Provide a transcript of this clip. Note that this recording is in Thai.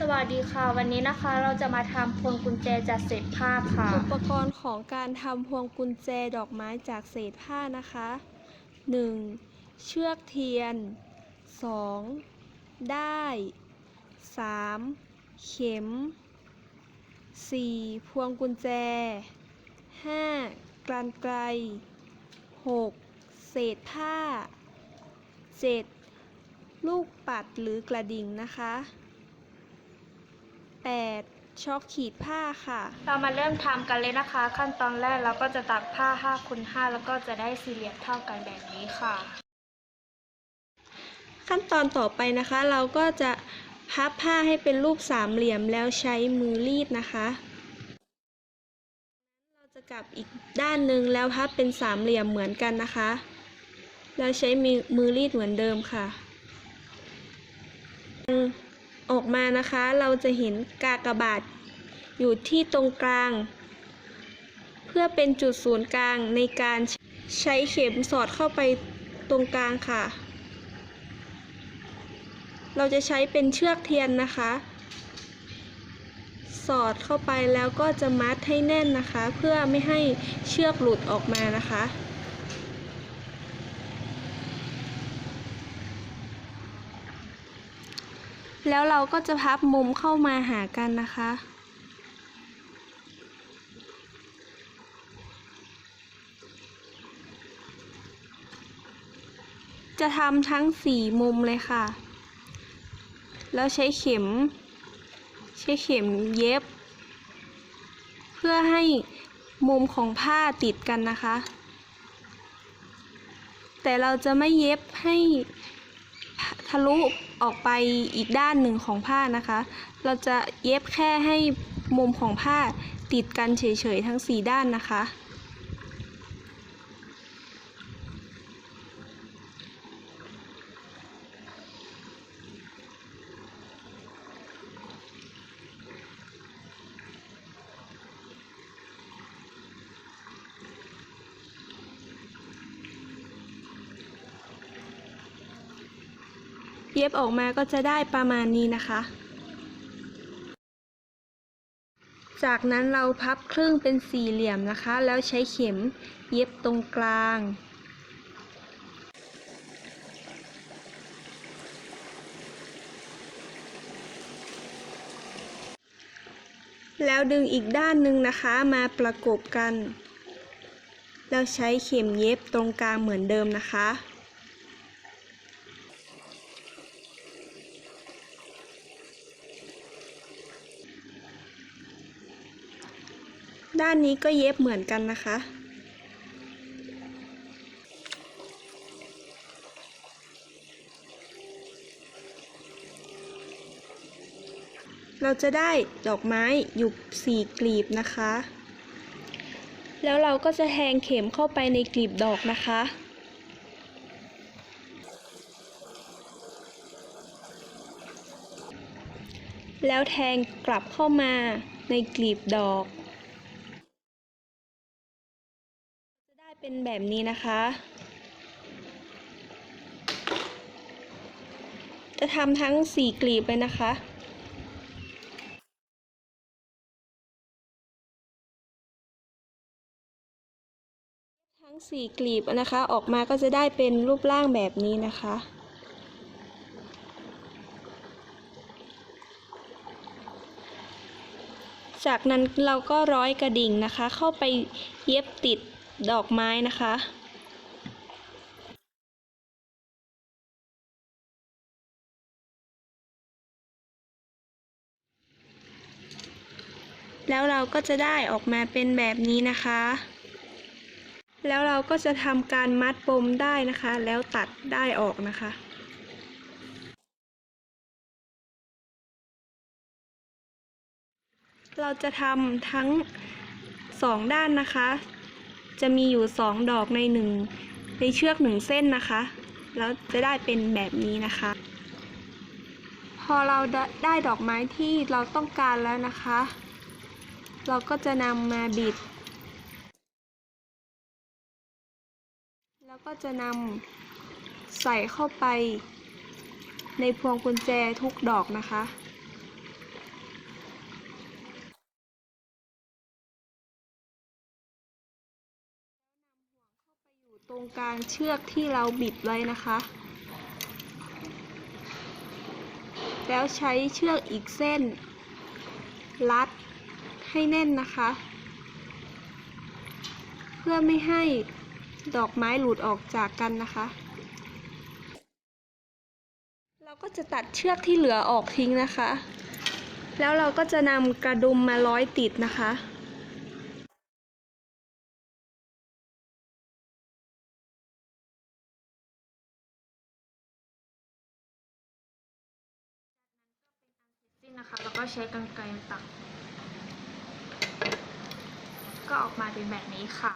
สวัสดีค่ะวันนี้นะคะเราจะมาทำพวงกุญแจจากเศษผ้าค่ะ อุปกรณ์ของการทำพวงกุญแจดอกไม้จากเศษผ้านะคะ 1. เชือกเทียน 2. ได้าย 3. เข็ม 4. พวงกุญแจ 5. กรรไกร 6. เศษผ้า 7. ลูกปัดหรือกระดิ่งนะคะ 8. ช็อกขีดผ้าค่ะ เรามาเริ่มทำกันเลยนะคะ ขั้นตอนแรกเราก็จะตัดผ้า5คูณ5แล้วก็จะได้สี่เหลี่ยมเท่ากันแบบนี้ค่ะ ขั้นตอนต่อไปนะคะ เราก็จะพับผ้าให้เป็นรูปสามเหลี่ยมแล้วใช้มือรีดนะคะ เราจะกลับอีกด้านหนึ่งแล้วพับเป็นสามเหลี่ยมเหมือนกันนะคะ แล้วใช้มือมือรีดเหมือนเดิมค่ะ ออกมานะคะ เราจะเห็นกากบาทอยู่ที่ตรงกลาง เพื่อเป็นจุดศูนย์กลางในการใช้เข็มสอดเข้าไปตรงกลางค่ะ เราจะใช้เป็นเชือกเทียนนะคะ สอดเข้าไปแล้วก็จะมัดให้แน่นนะคะ เพื่อไม่ให้เชือกหลุดออกมานะคะ แล้วเราก็จะพับมุมเข้ามาหากันนะคะ จะทำทั้งสี่มุมเลยค่ะ แล้วใช้เข็ม ใช้เข็มเย็บ เพื่อให้มุมของผ้าติดกันนะคะ แต่เราจะไม่เย็บให้ะลุออกไปอีกด้านหนึ่งของผ้านะคะ เราจะเย็บแค่ให้มุมของผ้าติดกันเฉยๆทั้งสี่ด้านนะคะ เย็บออกมาก็จะได้ประมาณนี้นะคะ จากนั้นเราพับครึ่งเป็นสี่เหลี่ยมนะคะ แล้วใช้เข็มเย็บตรงกลางแล้วดึงอีกด้านหนึ่งนะคะมาประกบกัน แล้วใช้เข็มเย็บตรงกลางเหมือนเดิมนะคะ ด้านนี้ก็เย็บเหมือนกันนะคะ เราจะได้ดอกไม้อยู่สี่กลีบนะคะ แล้วเราก็จะแทงเข็มเข้าไปในกลีบดอกนะคะแล้วแทงกลับเข้ามาในกลีบดอก เป็นแบบนี้นะคะ จะทำทั้งสี่กลีบเลยนะคะทั้งสี่กลีบนะคะออกมาก็จะได้เป็นรูปร่างแบบนี้นะคะจากนั้นเราก็ร้อยกระดิ่งนะคะ เข้าไปเย็บติด ดอกไม้นะคะ แล้วเราก็จะได้ออกมาเป็นแบบนี้นะคะ แล้วเราก็จะทำการมัดปมได้นะคะ แล้วตัดได้ออกนะคะเราจะทำทั้งสองด้านนะคะ จะมีอยู่สองดอกในหนึ่งในเชือกหนึ่งเส้นนะคะ แล้วจะได้เป็นแบบนี้นะคะ พอเราได้ได้ดอกไม้ที่เราต้องการแล้วนะคะ เราก็จะนำมาบิด แล้วก็จะนำใส่เข้าไปในพวงกุญแจทุกดอกนะคะ ตรงกลางเชือกที่เราบิดไว้นะคะ แล้วใช้เชือกอีกเส้น รัดให้แน่นนะคะ เพื่อไม่ให้ดอกไม้หลุดออกจากกันนะคะ เราก็จะตัดเชือกที่เหลือออกทิ้งนะคะ แล้วเราก็จะนำกระดุมมาร้อยติดนะคะ นะคะ แล้วก็ใช้กรรไกรตัดก็ออกมาเป็นแบบนี้ค่ะ